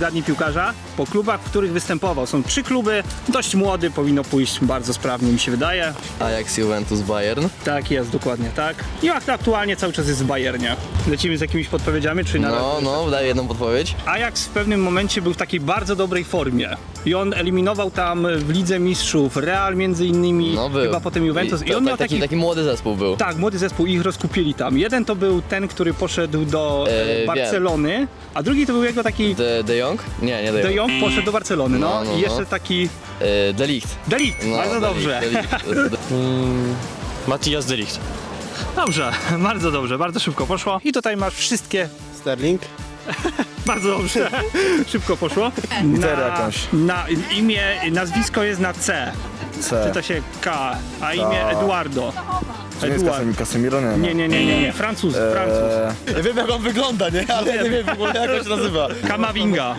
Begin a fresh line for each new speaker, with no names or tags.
zgadnij piłkarza, po klubach, w których występował. Są trzy kluby, dość młody, powinno pójść bardzo sprawnie, mi się wydaje.
Ajax, Juventus, Bayern.
Tak jest, dokładnie tak. I akt- aktualnie cały czas jest w Bayernie. Lecimy z jakimiś podpowiedziami, czy na
No, no, daj jedną podpowiedź.
Ajax w pewnym momencie był w takiej bardzo dobrej formie. I on eliminował tam w Lidze Mistrzów Real między innymi,
No był.
chyba potem Juventus. I,
to-
on miał
taki,
taki...
taki młody zespół był.
Tak, młody zespół i ich rozkupili tam. Jeden to był ten, który poszedł do
E,
e,
wiem.
Barcelony, a drugi to był jego taki
De, de Jong? Nie, nie De
De
Jong.
Jong poszedł do Barcelony, no.
No, no,
I jeszcze
no.
taki
E, De Ligt.
Delikt,
No,
bardzo
De
dobrze.
De Ligt.
Matthias Delicht.
Dobrze, bardzo dobrze, bardzo szybko poszło. I tutaj masz wszystkie,
Sterling?
bardzo dobrze, szybko poszło. Na,
jakąś.
na imię, nazwisko jest na C.
C.
Czyta się K, a imię. Eduardo.
To nie jest
Eduard.
Casemiro, Casemiro nie,
Nie, nie, nie, nie, nie, Francuz, Francuz.
Eee, ja wiem jak on wygląda, nie? Ale nie wiem w ogóle jak on się nazywa.
Kamavinga.